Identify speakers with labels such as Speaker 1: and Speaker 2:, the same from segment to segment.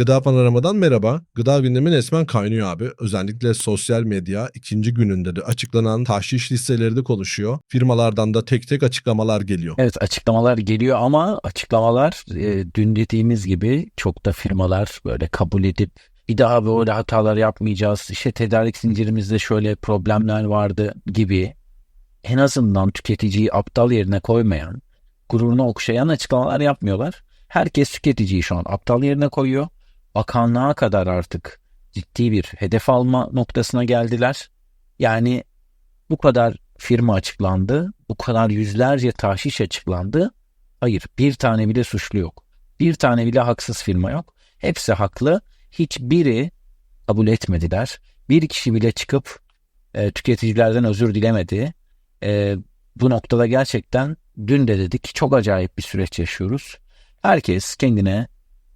Speaker 1: Gıda Panorama'dan merhaba. Gıda gündemi resmen kaynıyor abi. Özellikle sosyal medya ikinci gününde de açıklanan tahşiş listeleri de konuşuyor. Firmalardan da tek tek açıklamalar geliyor.
Speaker 2: Evet açıklamalar geliyor ama açıklamalar e, dün dediğimiz gibi çok da firmalar böyle kabul edip bir daha böyle hatalar yapmayacağız. İşte tedarik zincirimizde şöyle problemler vardı gibi en azından tüketiciyi aptal yerine koymayan, gururunu okşayan açıklamalar yapmıyorlar. Herkes tüketiciyi şu an aptal yerine koyuyor. Bakanlığa kadar artık ciddi bir hedef alma noktasına geldiler. Yani bu kadar firma açıklandı, bu kadar yüzlerce tahşiş açıklandı. Hayır, bir tane bile suçlu yok. Bir tane bile haksız firma yok. Hepsi haklı. Hiçbiri kabul etmediler. Bir kişi bile çıkıp e, tüketicilerden özür dilemedi. E, bu noktada gerçekten dün de dedik çok acayip bir süreç yaşıyoruz. Herkes kendine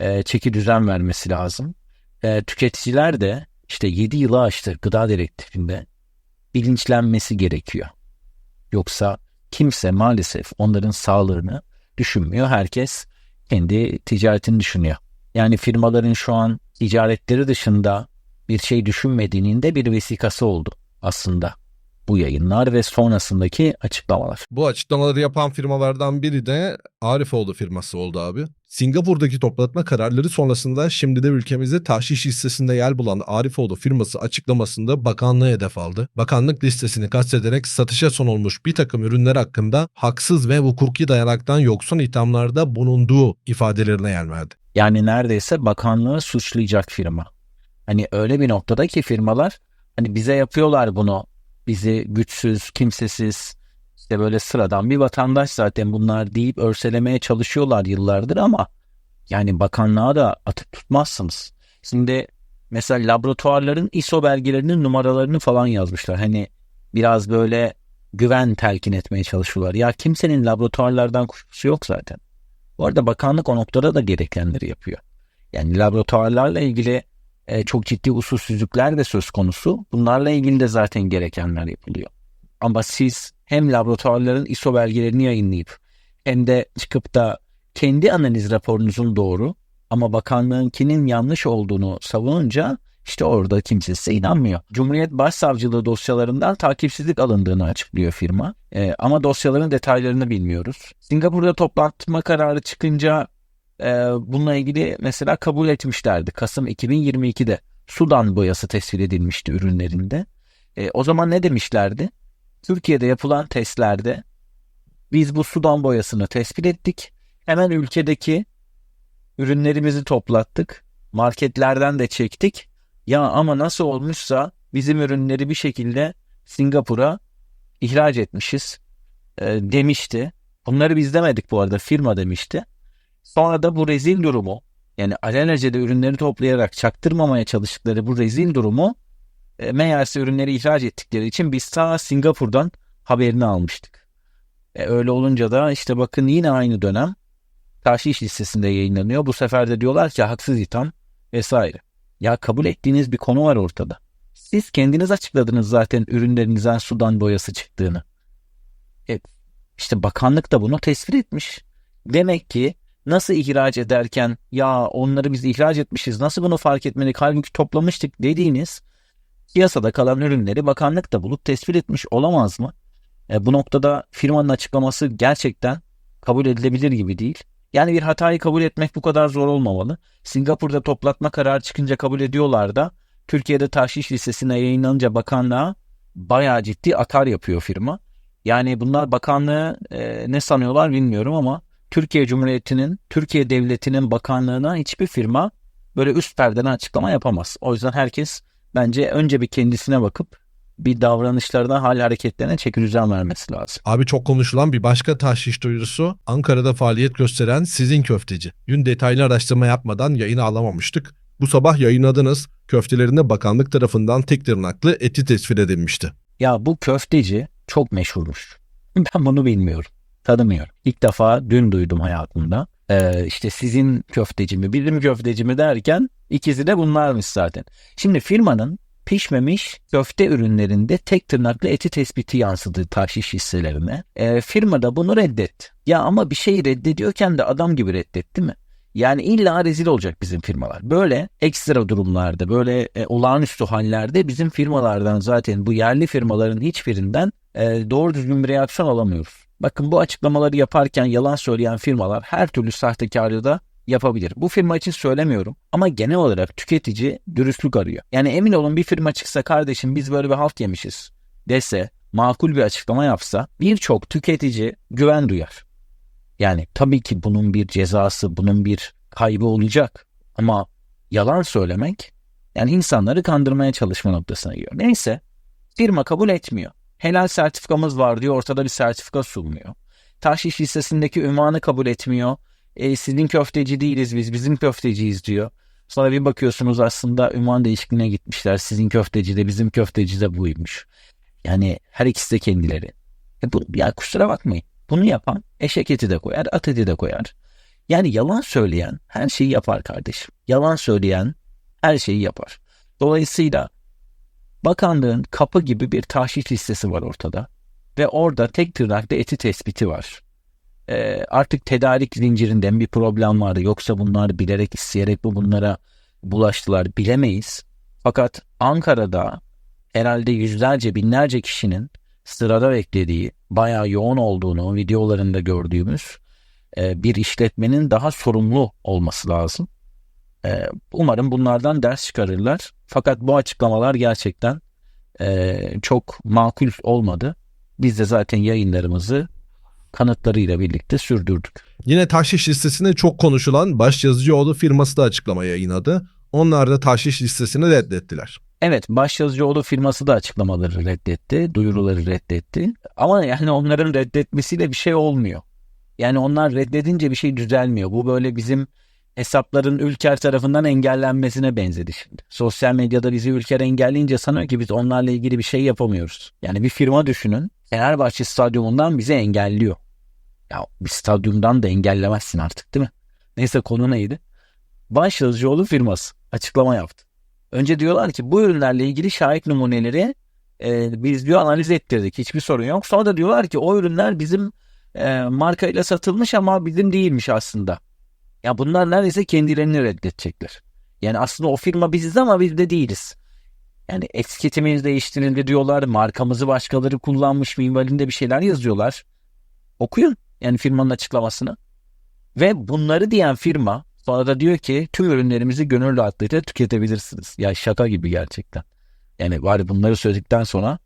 Speaker 2: e, çeki düzen vermesi lazım. E, tüketiciler de işte 7 yılı aştı gıda direktifinde bilinçlenmesi gerekiyor. Yoksa kimse maalesef onların sağlığını düşünmüyor. Herkes kendi ticaretini düşünüyor. Yani firmaların şu an ticaretleri dışında bir şey düşünmediğinin de bir vesikası oldu aslında bu yayınlar ve sonrasındaki açıklamalar.
Speaker 1: Bu açıklamaları yapan firmalardan biri de Arifoğlu firması oldu abi. Singapur'daki toplatma kararları sonrasında şimdi de ülkemizde tahşiş listesinde yer bulan Arifoğlu firması açıklamasında bakanlığı hedef aldı. Bakanlık listesini kastederek satışa son olmuş bir takım ürünler hakkında haksız ve hukuki dayanaktan yoksun ithamlarda bulunduğu ifadelerine yer verdi.
Speaker 2: Yani neredeyse bakanlığı suçlayacak firma. Hani öyle bir noktada ki firmalar hani bize yapıyorlar bunu. Bizi güçsüz, kimsesiz, işte böyle sıradan bir vatandaş zaten bunlar deyip örselemeye çalışıyorlar yıllardır ama yani bakanlığa da atıp tutmazsınız. Şimdi mesela laboratuvarların ISO belgelerinin numaralarını falan yazmışlar. Hani biraz böyle güven telkin etmeye çalışıyorlar. Ya kimsenin laboratuvarlardan kuşkusu yok zaten. Bu arada bakanlık o noktada da gerekenleri yapıyor. Yani laboratuvarlarla ilgili e, çok ciddi usulsüzlükler de söz konusu. Bunlarla ilgili de zaten gerekenler yapılıyor. Ama siz hem laboratuvarların ISO belgelerini yayınlayıp hem de çıkıp da kendi analiz raporunuzun doğru ama bakanlığınkinin yanlış olduğunu savununca işte orada kimse size inanmıyor. Cumhuriyet Başsavcılığı dosyalarından takipsizlik alındığını açıklıyor firma. Ee, ama dosyaların detaylarını bilmiyoruz. Singapur'da toplantma kararı çıkınca e, bununla ilgili mesela kabul etmişlerdi. Kasım 2022'de Sudan boyası tespit edilmişti ürünlerinde. E, o zaman ne demişlerdi? Türkiye'de yapılan testlerde biz bu Sudan boyasını tespit ettik. Hemen ülkedeki ürünlerimizi toplattık. Marketlerden de çektik. Ya ama nasıl olmuşsa bizim ürünleri bir şekilde Singapur'a ihraç etmişiz e, demişti. Bunları biz demedik bu arada firma demişti. Sonra da bu rezil durumu yani alelacele ürünleri toplayarak çaktırmamaya çalıştıkları bu rezil durumu e, meğerse ürünleri ihraç ettikleri için biz ta Singapur'dan haberini almıştık. E, öyle olunca da işte bakın yine aynı dönem tahşiş listesinde yayınlanıyor. Bu sefer de diyorlar ki haksız itham vesaire. Ya kabul ettiğiniz bir konu var ortada. Siz kendiniz açıkladınız zaten ürünlerinizden sudan boyası çıktığını. E, işte bakanlık da bunu tespit etmiş. Demek ki nasıl ihraç ederken ya onları biz ihraç etmişiz nasıl bunu fark etmedik halbuki toplamıştık dediğiniz piyasada kalan ürünleri bakanlık da bulup tespit etmiş olamaz mı? E, bu noktada firmanın açıklaması gerçekten kabul edilebilir gibi değil. Yani bir hatayı kabul etmek bu kadar zor olmamalı. Singapur'da toplatma kararı çıkınca kabul ediyorlar da Türkiye'de tahşiş listesine yayınlanınca bakanlığa bayağı ciddi atar yapıyor firma. Yani bunlar bakanlığı e, ne sanıyorlar bilmiyorum ama Türkiye Cumhuriyeti'nin, Türkiye Devleti'nin bakanlığına hiçbir firma böyle üst perdeden açıklama yapamaz. O yüzden herkes bence önce bir kendisine bakıp bir davranışlarına, hal hareketlerine çeki düzen vermesi lazım.
Speaker 1: Abi çok konuşulan bir başka tahşiş duyurusu Ankara'da faaliyet gösteren sizin köfteci. Dün detaylı araştırma yapmadan yayına alamamıştık. Bu sabah yayınladınız. Köftelerinde bakanlık tarafından tek tırnaklı eti tespit edilmişti.
Speaker 2: Ya bu köfteci çok meşhurmuş. Ben bunu bilmiyorum. Tanımıyorum. İlk defa dün duydum hayatımda. Ee, işte sizin köfteci mi, bizim köfteci mi derken ikisi de bunlarmış zaten. Şimdi firmanın pişmemiş köfte ürünlerinde tek tırnaklı eti tespiti yansıdı tahşiş hisselerine. E, firma da bunu reddetti. Ya ama bir şeyi reddediyorken de adam gibi reddetti mi? Yani illa rezil olacak bizim firmalar. Böyle ekstra durumlarda, böyle e, olağanüstü hallerde bizim firmalardan zaten bu yerli firmaların hiçbirinden e, doğru düzgün bir reaksiyon alamıyoruz. Bakın bu açıklamaları yaparken yalan söyleyen firmalar her türlü sahtekarlığı da yapabilir. Bu firma için söylemiyorum ama genel olarak tüketici dürüstlük arıyor. Yani emin olun bir firma çıksa kardeşim biz böyle bir halt yemişiz dese makul bir açıklama yapsa birçok tüketici güven duyar. Yani tabii ki bunun bir cezası, bunun bir kaybı olacak. Ama yalan söylemek yani insanları kandırmaya çalışma noktasına giriyor. Neyse firma kabul etmiyor. Helal sertifikamız var diyor ortada bir sertifika sunmuyor. Tahşiş listesindeki ünvanı kabul etmiyor. E, sizin köfteci değiliz biz bizim köfteciyiz diyor. Sonra bir bakıyorsunuz aslında ünvan değişikliğine gitmişler. Sizin köfteci de bizim köfteci de buymuş. Yani her ikisi de kendileri. E bu, ya kusura bakmayın. Bunu yapan eşek eti de koyar, at eti de koyar. Yani yalan söyleyen her şeyi yapar kardeşim. Yalan söyleyen her şeyi yapar. Dolayısıyla bakanlığın kapı gibi bir tahşiş listesi var ortada. Ve orada tek tırnakta eti tespiti var. Ee, artık tedarik zincirinden bir problem vardı. Yoksa bunlar bilerek isteyerek bu bunlara bulaştılar bilemeyiz. Fakat Ankara'da herhalde yüzlerce binlerce kişinin sırada beklediği bayağı yoğun olduğunu videolarında gördüğümüz e, bir işletmenin daha sorumlu olması lazım. E, umarım bunlardan ders çıkarırlar. Fakat bu açıklamalar gerçekten e, çok makul olmadı. Biz de zaten yayınlarımızı kanıtlarıyla birlikte sürdürdük.
Speaker 1: Yine tahşiş listesinde çok konuşulan Başyazıcıoğlu firması da açıklama yayınladı. Onlar da tahşiş listesini reddettiler.
Speaker 2: Evet Başyazıcıoğlu firması da açıklamaları reddetti, duyuruları reddetti. Ama yani onların reddetmesiyle bir şey olmuyor. Yani onlar reddedince bir şey düzelmiyor. Bu böyle bizim hesapların Ülker tarafından engellenmesine benzedi şimdi. Sosyal medyada bizi Ülker engelleyince sanıyor ki biz onlarla ilgili bir şey yapamıyoruz. Yani bir firma düşünün Fenerbahçe stadyumundan bizi engelliyor. Ya bir stadyumdan da engellemezsin artık değil mi? Neyse konu neydi? Başyazıcıoğlu firması açıklama yaptı. Önce diyorlar ki bu ürünlerle ilgili şahit numuneleri e, biz diyor analiz ettirdik. Hiçbir sorun yok. Sonra da diyorlar ki o ürünler bizim e, markayla satılmış ama bizim değilmiş aslında. Ya bunlar neredeyse kendilerini reddedecekler. Yani aslında o firma biziz ama biz de değiliz. Yani etiketimiz değiştirildi diyorlar. Markamızı başkaları kullanmış minvalinde bir şeyler yazıyorlar. Okuyun yani firmanın açıklamasını. Ve bunları diyen firma sonra da diyor ki tüm ürünlerimizi gönül rahatlığıyla tüketebilirsiniz. Ya şaka gibi gerçekten. Yani bari bunları söyledikten sonra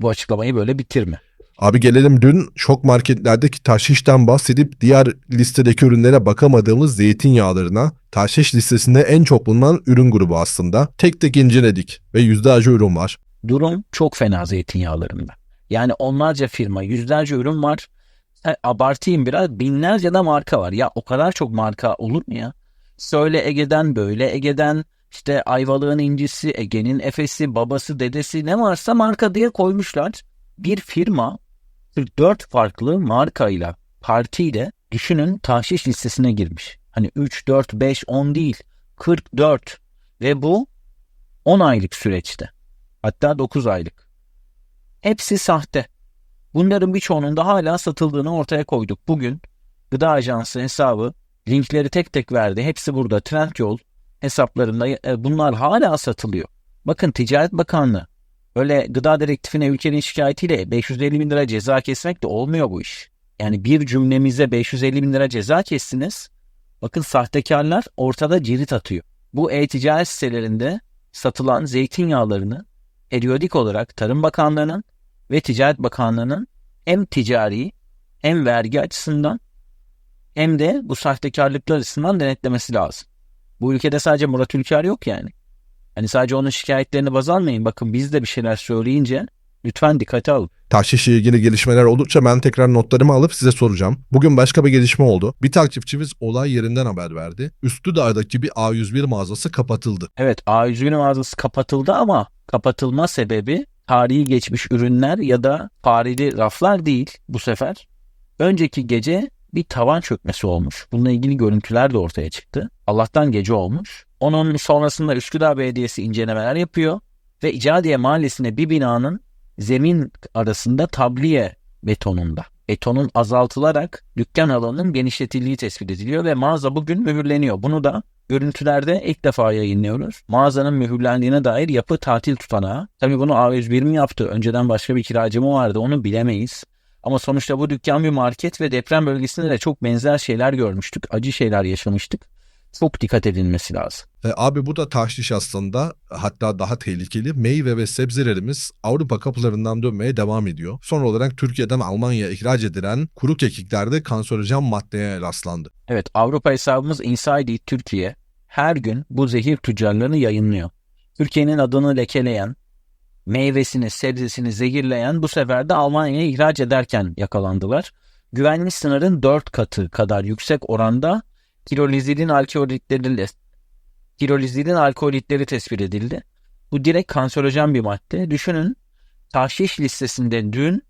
Speaker 2: bu açıklamayı böyle bitirme.
Speaker 1: Abi gelelim dün şok marketlerdeki tahşişten bahsedip diğer listedeki ürünlere bakamadığımız zeytinyağlarına. Tahşiş listesinde en çok bulunan ürün grubu aslında. Tek tek inceledik ve yüzlerce ürün var.
Speaker 2: Durum çok fena zeytinyağlarında. Yani onlarca firma, yüzlerce ürün var. Ha, abartayım biraz binlerce de marka var. Ya o kadar çok marka olur mu ya? Söyle Ege'den böyle Ege'den işte Ayvalık'ın incisi, Ege'nin Efes'i, babası, dedesi ne varsa marka diye koymuşlar. Bir firma 44 farklı markayla, partiyle düşünün tahşiş listesine girmiş. Hani 3, 4, 5, 10 değil 44 ve bu 10 aylık süreçte. Hatta 9 aylık. Hepsi sahte. Bunların birçoğunun da hala satıldığını ortaya koyduk. Bugün Gıda Ajansı hesabı linkleri tek tek verdi. Hepsi burada Trendyol hesaplarında e, bunlar hala satılıyor. Bakın Ticaret Bakanlığı öyle gıda direktifine ülkenin şikayetiyle 550 bin lira ceza kesmek de olmuyor bu iş. Yani bir cümlemize 550 bin lira ceza kestiniz. Bakın sahtekarlar ortada cirit atıyor. Bu e-ticaret sitelerinde satılan zeytinyağlarını periyodik olarak Tarım Bakanlığı'nın ve Ticaret Bakanlığı'nın hem ticari hem vergi açısından hem de bu sahtekarlıklar açısından denetlemesi lazım. Bu ülkede sadece Murat Ülker yok yani. Hani sadece onun şikayetlerini baz almayın. Bakın biz de bir şeyler söyleyince lütfen dikkate alın.
Speaker 1: Tahşişle ilgili gelişmeler oldukça ben tekrar notlarımı alıp size soracağım. Bugün başka bir gelişme oldu. Bir takipçimiz olay yerinden haber verdi. Üsküdar'daki bir A101 mağazası kapatıldı.
Speaker 2: Evet A101 mağazası kapatıldı ama kapatılma sebebi tarihi geçmiş ürünler ya da fareli raflar değil bu sefer. Önceki gece bir tavan çökmesi olmuş. Bununla ilgili görüntüler de ortaya çıktı. Allah'tan gece olmuş. Onun sonrasında Üsküdar Belediyesi incelemeler yapıyor ve İcadiye Mahallesi'ne bir binanın zemin arasında tabliye betonunda betonun azaltılarak dükkan alanının genişletildiği tespit ediliyor ve mağaza bugün mühürleniyor. Bunu da görüntülerde ilk defa yayınlıyoruz. Mağazanın mühürlendiğine dair yapı tatil tutanağı. Tabii bunu A101 mi yaptı? Önceden başka bir kiracı mı vardı? Onu bilemeyiz. Ama sonuçta bu dükkan bir market ve deprem bölgesinde de çok benzer şeyler görmüştük. Acı şeyler yaşamıştık. Çok dikkat edilmesi lazım.
Speaker 1: E, abi bu da tahşiş aslında hatta daha tehlikeli meyve ve sebzelerimiz Avrupa kapılarından dönmeye devam ediyor. Son olarak Türkiye'den Almanya'ya ihraç edilen kuru kekiklerde kanserojen maddeye rastlandı.
Speaker 2: Evet Avrupa hesabımız Inside It Türkiye her gün bu zehir tüccarlarını yayınlıyor. Türkiye'nin adını lekeleyen, meyvesini, sebzesini zehirleyen bu sefer de Almanya'ya ihraç ederken yakalandılar. Güvenli sınırın 4 katı kadar yüksek oranda tirolizidin alkolitleri tirolizidin alkolitleri tespit edildi. Bu direkt kanserojen bir madde. Düşünün tahşiş listesinde dün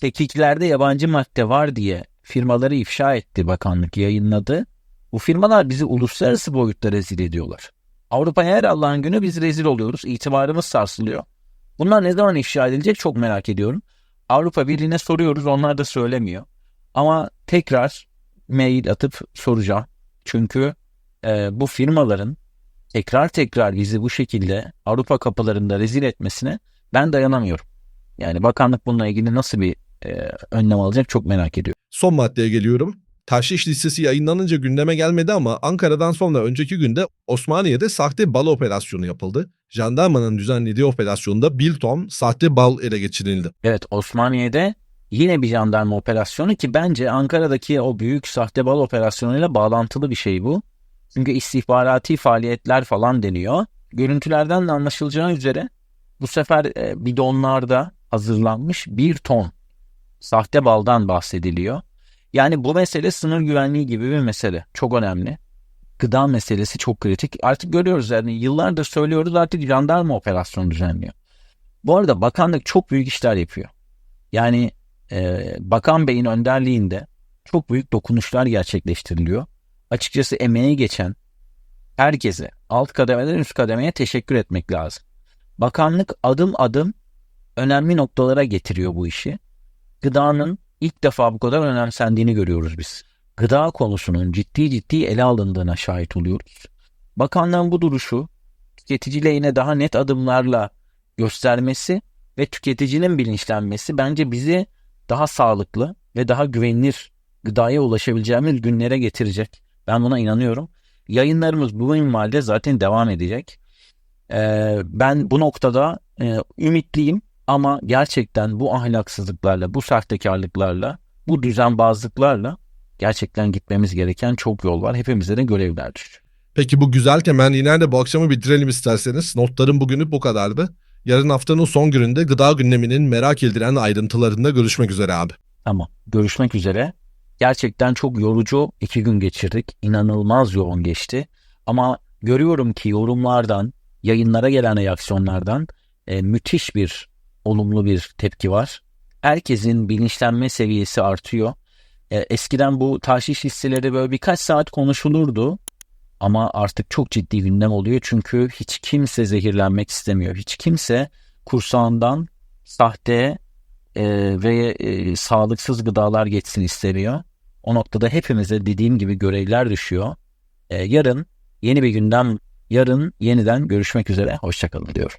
Speaker 2: tekiklerde yabancı madde var diye firmaları ifşa etti bakanlık yayınladı. Bu firmalar bizi uluslararası boyutta rezil ediyorlar. Avrupa'ya her Allah'ın günü biz rezil oluyoruz. İtibarımız sarsılıyor. Bunlar ne zaman ifşa edilecek çok merak ediyorum. Avrupa Birliği'ne soruyoruz onlar da söylemiyor. Ama tekrar mail atıp soracağım. Çünkü e, bu firmaların tekrar tekrar bizi bu şekilde Avrupa kapılarında rezil etmesine ben dayanamıyorum. Yani bakanlık bununla ilgili nasıl bir e, önlem alacak çok merak ediyorum.
Speaker 1: Son maddeye geliyorum. Tahşiş listesi yayınlanınca gündeme gelmedi ama Ankara'dan sonra önceki günde Osmaniye'de sahte bal operasyonu yapıldı. Jandarmanın düzenlediği operasyonda bir ton sahte bal ele geçirildi.
Speaker 2: Evet Osmaniye'de yine bir jandarma operasyonu ki bence Ankara'daki o büyük sahte bal operasyonuyla bağlantılı bir şey bu. Çünkü istihbarati faaliyetler falan deniyor. Görüntülerden de anlaşılacağı üzere bu sefer e, bidonlarda hazırlanmış bir ton sahte baldan bahsediliyor. Yani bu mesele sınır güvenliği gibi bir mesele. Çok önemli. Gıda meselesi çok kritik. Artık görüyoruz yani yıllardır söylüyoruz artık jandarma operasyonu düzenliyor. Bu arada bakanlık çok büyük işler yapıyor. Yani e, Bakan Bey'in önderliğinde çok büyük dokunuşlar gerçekleştiriliyor. Açıkçası emeği geçen herkese alt kademeden üst kademeye teşekkür etmek lazım. Bakanlık adım adım önemli noktalara getiriyor bu işi. Gıdanın ilk defa bu kadar önemsendiğini görüyoruz biz. Gıda konusunun ciddi ciddi ele alındığına şahit oluyoruz. Bakanlığın bu duruşu tüketici lehine daha net adımlarla göstermesi ve tüketicinin bilinçlenmesi bence bizi daha sağlıklı ve daha güvenilir gıdaya ulaşabileceğimiz günlere getirecek. Ben buna inanıyorum. Yayınlarımız bu minvalde zaten devam edecek. Ee, ben bu noktada e, ümitliyim ama gerçekten bu ahlaksızlıklarla, bu sahtekarlıklarla, bu düzenbazlıklarla gerçekten gitmemiz gereken çok yol var. Hepimize de görevler düşüyor.
Speaker 1: Peki bu güzelken ben yine de bu akşamı bitirelim isterseniz. Notlarım bugünü bu kadardı. Yarın haftanın son gününde gıda gündeminin merak edilen ayrıntılarında görüşmek üzere abi.
Speaker 2: Tamam. Görüşmek üzere. Gerçekten çok yorucu iki gün geçirdik. İnanılmaz yoğun geçti. Ama görüyorum ki yorumlardan, yayınlara gelen reaksiyonlardan e, müthiş bir olumlu bir tepki var. Herkesin bilinçlenme seviyesi artıyor. E, eskiden bu taşiş hisseleri böyle birkaç saat konuşulurdu. Ama artık çok ciddi gündem oluyor çünkü hiç kimse zehirlenmek istemiyor. Hiç kimse kursağından sahte e, ve e, sağlıksız gıdalar geçsin istemiyor. O noktada hepimize dediğim gibi görevler düşüyor. E, yarın yeni bir gündem, yarın yeniden görüşmek üzere. Hoşçakalın diyorum.